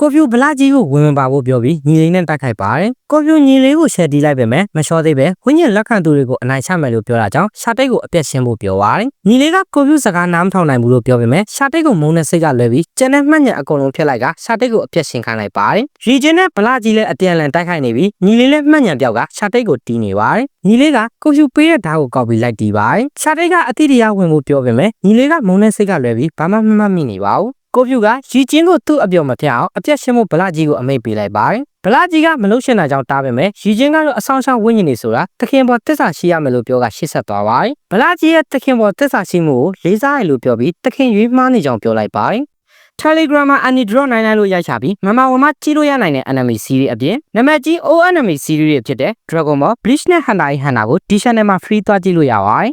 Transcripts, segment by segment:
ကိုဖြူဗလာကြီးကိုဝင်ဝင်ပါဖို့ပြောပြီးညီလေးနဲ့တိုက်ခိုက်ပါတယ်ကိုဖြူညီလေးကိုရှယ်တီးလိုက်ပေမဲ့မလျှော်သေးပဲဝိညာဉ်လက်ခံသူတွေကိုအနိုင်ချမယ်လို့ပြောတာကြောင့်ရှာတိတ်ကိုအပြက်ရှင်းဖို့ပြောပါတယ်ညီလေးကကိုဖြူစကားနားမထောင်နိုင်ဘူးလို့ပြောပေမဲ့ရှာတိတ်ကိုမုန်းတဲ့စိတ်ကလွဲပြီးကျန်တဲ့မှတ်ညက်အကုန်လုံးဖျက်လိုက်ကရှာတိတ်ကိုအပြက်ရှင်းခိုင်းလိုက်ပါတယ်ရီဂျင်နဲ့ဗလာကြီးလည်းအပြန်အလှန်တိုက်ခိုက်နေပြီးညီလေးလည်းမှတ်ညက်ပြောက်ကရှာတိတ်ကိုတီးနေပါတယ်ညီလေးကကိုဖြူပေးတဲ့ဓာတ်ကိုကောက်ပြီးလိုက်တီးပါတယ်ရှာတိတ်ကအတိတရားဝင်ဖို့ပြောပေမဲ့ညီလေးကမုန်းတဲ့စိတ်ကလွဲပြီးဘာမှမမှတ်မိနေပါဘူး ကိုဖြူကရီချင်းကိုသူ့အပြော်မဖျက်အောင်အပြက်ရှင်းဖို့ဗလာကြီးကိုအမိတ်ပေးလိုက်ပါတယ်ဗလာကြီးကမလုရှင်တာကြောင့်တားပေမဲ့ရီချင်းကတော့အဆောင်ဆောင်ဝိညာဉ်နေဆိုတာတခင်ပေါ်တစ္ဆာရှိရမယ်လို့ပြောကရှေ့ဆက်သွားပါတယ်ဗလာကြီးရဲ့တခင်ပေါ်တစ္ဆာရှိမှုကိုလေးစားရလို့ပြောပြီးတခင်ရွေးမှားနေကြောင်းပြောလိုက်ပါတယ် Telegram မှာ Annie Draw နိုင်နိုင်လို့ရိုက်ချပြီးမမဝမကြီးလို့ရနိုင်တဲ့ enemy series အပြင်နံပါတ်ကြီး O enemy series တွေဖြစ်တဲ့ Dragon Ball Bleach နဲ့ Hunter x Hunter ကို D-Channel မှာ free သွားကြည့်လို့ရပါတယ်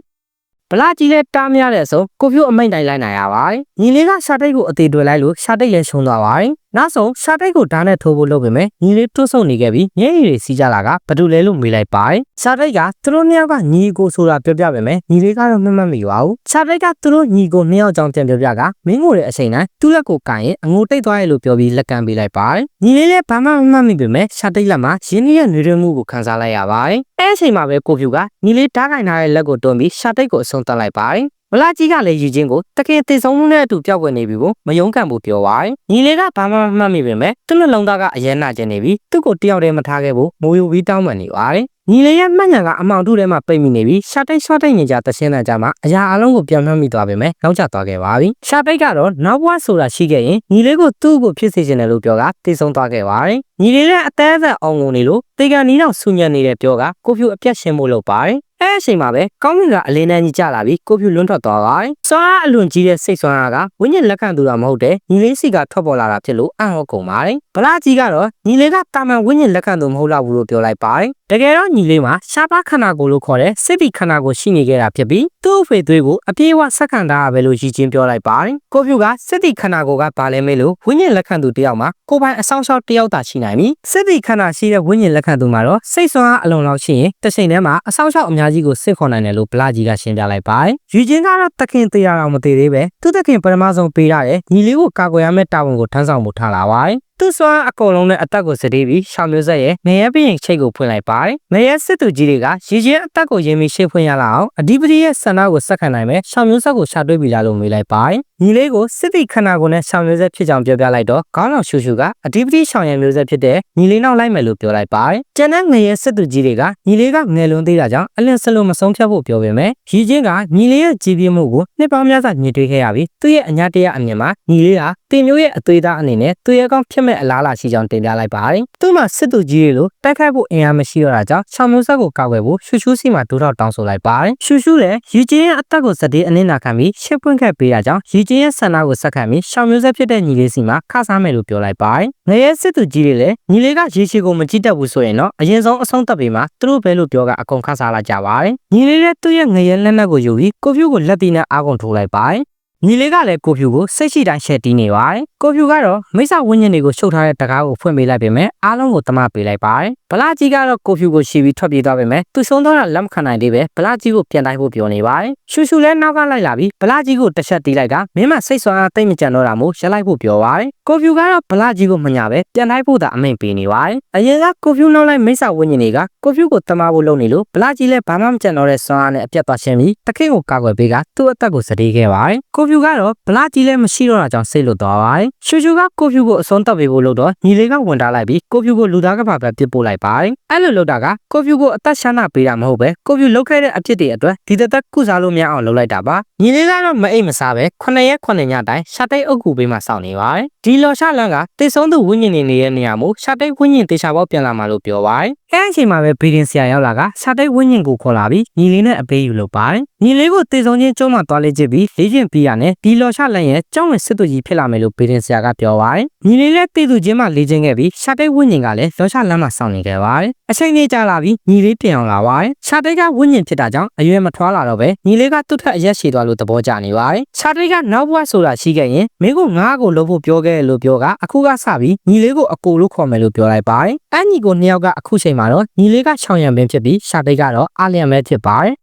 ဗလာကြီးလည်းတားမရတဲ့အဆုံးကိုဖြိုးအမိန့်တိုင်းလိုက်နိုင်ရပါတယ်။ညီလေးကရှာတိတ်ကိုအသေးတွေလိုက်လို့ရှာတိတ်လည်းရှုံးသွားပါတယ်။ နောက်ဆုံးရှာတိတ်ကိုဓာတ်နဲ့ထိုးဖို့လုပ်ပေမဲ့ညီလေးတွတ်ဆုံနေခဲ့ပြီးမျက်ရည်တွေစီးကြလာကဘာတူလဲလို့မေးလိုက်ပါတယ်။ရှာတိတ်ကသူတို့နှစ်ယောက်ကညီကိုဆိုတာပြောပြပေမဲ့ညီလေးကတော့မမှတ်မိပါဘူး။ရှာတိတ်ကသူတို့ညီကိုနှစ်ယောက်ကြောင့်ပြန်ပြောပြကမင်းကိုရဲ့အချိန်တိုင်းသူ့လက်ကိုကန်ရင်အငိုတိတ်သွားရဲ့လို့ပြောပြီးလက်ကမ်းပေးလိုက်ပါတယ်။ညီလေးလည်းဘာမှမမှတ်မိပေမဲ့ရှာတိတ်လက်မှာရင်းနှီးရဲ့နေရမှုကိုခံစားလိုက်ရပါတယ်။အဲအချိန်မှာပဲကိုဖြူကညီလေးတားကင်ထားတဲ့လက်ကိုတွန်းပြီးရှာတိတ်ကိုအဆုံးသတ်လိုက်ပါတယ်။ ဗလာကြီးကလည်းယူချင်းကိုတခင်တေဆုံးမှုနဲ့အတူပျောက်ွယ်နေပြီကိုမယုံကန်ဖို့ပြောပါရင်ညီလေးကဘာမှမမှတ်မိပေမဲ့သူ့နှလုံးသားကအယဲနာကျင်နေပြီးသူ့ကိုတယောက်တည်းမထားခဲ့ဖို့မိုးယူပြီးတောင်းပန်နေပါတယ်ညီလေးရဲ့မှတ်ညာကအမောင်တုထဲမှာပိတ်မိနေပြီးရှာတိတ်ရှော့တိတ်နေကြတရှင်းတဲ့ကြမှာအရာအလုံးကိုပြန်မှတ်မိသွားပေမဲ့နောက်ကျသွားခဲ့ပါပြီရှာတိတ်ကတော့နောက်ဘဝဆိုတာရှိခဲ့ရင်ညီလေးကိုသူ့ကိုဖြစ်စေချင်တယ်လို့ပြောကတေဆုံးသွားခဲ့ပါတယ်ညီလေးလည်းအသေးသက်အောင်ကုန်နေလို့တေကန်နီးတော့ဆူညံနေတဲ့ပြောကကိုဖြူအပြတ်ရှင်းဖို့လုပ်ပါတယ် အဲအချိန်မှာပဲကောင်းကင်ကအလင်းတန်းကြီးကျလာပြီးကိုဖြူလွန်းထွက်သွားပါတယ်။စွမ်းအားအလွန်ကြီးတဲ့စိတ်စွမ်းအားကဝိညာဉ်လက်ခံသူတာမဟုတ်တဲ့ညီလေးစီကထွက်ပေါ်လာတာဖြစ်လို့အံ့ဩကုန်ပါတယ်။ဗလာကြီးကတော့ညီလေးကတာမန်ဝိညာဉ်လက်ခံသူမဟုတ်တော့ဘူးလို့ပြောလိုက်ပါတယ်။တကယ်တော့ညီလေးမှာရှားပါခန္ဓာကိုယ်လို့ခေါ်တဲ့စစ်တီခန္ဓာကိုယ်ရှိနေခဲ့တာဖြစ်ပြီးသူ့အဖေသွေးကိုအပြေးအဝဆက်ခံထားရပဲလို့ရည်ချင်းပြောလိုက်ပါတယ်။ကိုဖြူကစစ်တီခန္ဓာကိုယ်ကဘာလဲမေးလို့ဝိညာဉ်လက်ခံသူတယောက်မှာကိုယ်ပိုင်အဆောင်ရှောက်တယောက်သာရှိနိုင်ပြီ။စစ်တီခန္ဓာရှိတဲ့ဝိညာဉ်လက်ခံသူမှာတော့စိတ်စွမ်းအားအလုံးလောက်ရှိရင်တစ်ချိန်တည်းမှာအဆောင်ရှောက်အများကြီးကိုစစ်ခေါ်နိုင်တယ်လို့ဗလာကြီးကရှင်းပြလိုက်ပါတယ်။ယူချင်းကတော့တခင်သေးရအောင်မသေးသေးပဲသူ့တခင်ပထမဆုံးပေးရတယ်ညီလေးကိုကာကွယ်ရမယ့်တာဝန်ကိုထမ်းဆောင်မှုထားလာပါတယ်။ သူ့စွမ်းအကုန်လုံးနဲ့အသက်ကိုစတေးပြီးရှောင်မျိုးဆက်ရဲ့ငရဲပြင်းချိတ်ကိုဖွင့်လိုက်ပါတယ်။ငရဲစစ်သူကြီးတွေကရည်ချင်းအသက်ကိုရင်းပြီးရှေ့ဖွင့်ရလာအောင်အဓိပတိရဲ့ဆန္ဒကိုစက္ကန့်နိုင်မဲ့ရှောင်မျိုးဆက်ကိုရှာတွေ့ပြီလားလို့မေးလိုက်ပါတယ်။ညီလေးကိုစစ်တီခန္ဓာကိုယ်နဲ့ရှောင်မျိုးဆက်ဖြစ်ကြောင်းပြောပြလိုက်တော့ခေါင်းတော်ရှူရှူကအဓိပတိရှောင်ရမျိုးဆက်ဖြစ်တဲ့ညီလေးနောက်လိုက်မယ်လို့ပြောလိုက်ပါတယ်။ကျန်တဲ့ငရဲစစ်သူကြီးတွေကညီလေးကငယ်လွန်သေးတာကြောင့်အလင်းစလုံးမဆုံးဖြတ်ဖို့ပြောပေမဲ့ရည်ချင်းကညီလေးရဲ့ကြည်ပြင်းမှုကိုနှစ်ပေါင်းများစွာညှိတွေ့ခဲ့ရပြီးသူ့ရဲ့အညာတရားအမြင်မှာညီလေးက တင်မျိုးရဲ့အသွေးသားအနေနဲ့သူ့ရဲ့ကောင်းဖြစ်မဲ့အလားအလာရှိကြောင်းတင်ပြလိုက်ပါတယ်။သူ့မှာစစ်သူကြီးတွေလိုတိုက်ခိုက်ဖို့အင်အားမရှိတော့တာကြောင့်ချောင်မျိုးဆက်ကိုကာကွယ်ဖို့ရှူရှူစီမှာဒူတော့တောင်းဆိုလိုက်ပါတယ်။ရှူရှူလည်းရီကျင်းရဲ့အသက်ကိုစတဲ့အနစ်နာခံပြီးရှစ်ပွင့်ခက်ပေးတာကြောင့်ရီကျင်းရဲ့ဆန္ဒကိုဆက်ခံပြီးချောင်မျိုးဆက်ဖြစ်တဲ့ညီလေးစီမှာခစားမယ်လို့ပြောလိုက်ပါတယ်။ငရဲစစ်သူကြီးတွေလည်းညီလေးကရေချီကိုမကြည့်တတ်ဘူးဆိုရင်တော့အရင်ဆုံးအဆုံးသက်ပေးမှာသူတို့ပဲလို့ပြောကအကုန်ခစားလာကြပါတယ်။ညီလေးလည်းသူ့ရဲ့ငရဲလက်နက်ကိုယူပြီးကိုဖြူကိုလက်တီနဲ့အာကုန်ထိုးလိုက်ပါတယ်။ ညီလေးကလည်းကိုဖြူကိုစိတ်ရှိတိုင်းရှက်တီးနေပါတယ်။ကိုဖြူကတော့မိစ္ဆာဝိညာဉ်တွေကိုရှုပ်ထားတဲ့တကားကိုဖွင့်ပေးလိုက်ပေမဲ့အားလုံးကိုတမပေးလိုက်ပါတယ်။ဗလာကြီးကတော့ကိုဖြူကိုရှီပြီးထွက်ပြေးသွားပေမဲ့သူဆုံးသွားတာလက်မခံနိုင်သေးပဲဗလာကြီးကိုပြန်တိုင်းဖို့ပြောနေပါတယ်။ရှူရှူလည်းနောက်ကလိုက်လာပြီးဗလာကြီးကိုတစ်ချက်တီးလိုက်ကမင်းမစိတ်ဆွမ်းအားတိတ်မကြံတော့တာမို့ရက်လိုက်ဖို့ပြောပါတယ်။ ကိုဖြူကတော့ဗလာကြီးကိုမညာပဲပြန်တိုင်းဖို့သာအမိန်ပေးနေပါတယ်။အရင်ကကိုဖြူနောက်လိုက်မိစ္ဆာဝိညာဉ်တွေကကိုဖြူကိုတမဖို့လုပ်နေလို့ဗလာကြီးလည်းဘာမှမကြံတော့တဲ့ဆွမ်းအားနဲ့အပြတ်သွားရှင်းပြီးတခင်ကိုကာကွယ်ပေးကသူ့အသက်ကိုစတေးခဲ့ပါတယ်။ကိုဖြူကတော့ဗလာကြီးလည်းမရှိတော့တာကြောင့်စိတ်လွတ်သွားပါတယ်။ရှူရှူကကိုဖြူကိုအဆုံးတပ်ပေးဖို့လုပ်တော့ညီလေးကဝန်ထားလိုက်ပြီးကိုဖြူကိုလူသားကပါပဲပြစ်ပို့လိုက်ပါတယ်။အဲ့လိုလုပ်တာကကိုဖြူကိုအသက်ရှမ်းနာပေးတာမဟုတ်ပဲကိုဖြူလုပ်ခဲ့တဲ့အဖြစ်တွေအတွက်ဒီသက်သက်ကုစားလို့မရအောင်လုပ်လိုက်တာပါ။ညီလေးကတော့မအိမ်မစားပဲ9ရက်9ညတိုင်းရှာတိတ်အုပ်ကူပေးမှစောင့်နေပါတယ်။ဒီလော်ရှာလန်ကတိတ်ဆုံးသူဝိညာဉ်နေနေတဲ့နေရာမို့ရှာတိတ်ဝိညာဉ်တေချာပေါက်ပြန်လာမှလို့ပြောပါတယ်။အဲအချိန်မှာပဲဘီဒင်ဆရာရောက်လာကရှာတိတ်ဝိညာဉ်ကိုခေါ်လာပြီးညီလေးနဲ့အပေးယူလုပ်ပါတယ်။ညီလေးကိုတေဆုံးချင်းကျုံးမှသွားလေ့ကျစ်ပြီးလေ့ကျင့်ပြီးရနဲ့ဒီလော်ရှာလန်ရဲ့ကျောင်းဝင်စစ်သူကြီးဖြစ်လာမယ်လို့ဘီဒင်ဆရာကပြောပါတယ်။ညီလေးလည်းတေသူချင်းမှလေ့ကျင့်ခဲ့ပြီးရှာတိတ်ဝိညာဉ်ကလည်းလော်ရှာလန်မှာစောင့်နေခဲ့ပါတယ်။အချိန်ကြီးကြာလာပြီးညီလေးပြန်အောင်လာပါတယ်။ရှာတိတ်ကဝိညာဉ်ဖြစ်တာကြောင့်အရွယ်မထွားလာတော့ပဲညီလေးကသူ့ထက်အရက်ရှည်သွားလို့သဘောကျနေပါတယ်။ရှာတိတ်ကနောက်ဘဝဆိုတာရှိခဲ့ရင်မင်းကငါ့ကိုလုပ်ဖို့ပြောခဲ့တယ်လို့ပြောကအခုကစပြီးညီလေးကိုအကိုလို့ခေါ်မယ်လို့ပြောလိုက်ပါတယ်။အညီကိုနှစ်ယောက်ကအခုချိန်မှာတော့ညီလေးကချောင်ရံပင်ဖြစ်ပြီးရှာတိတ်ကတော့အာလျံပဲဖြစ်ပါတယ်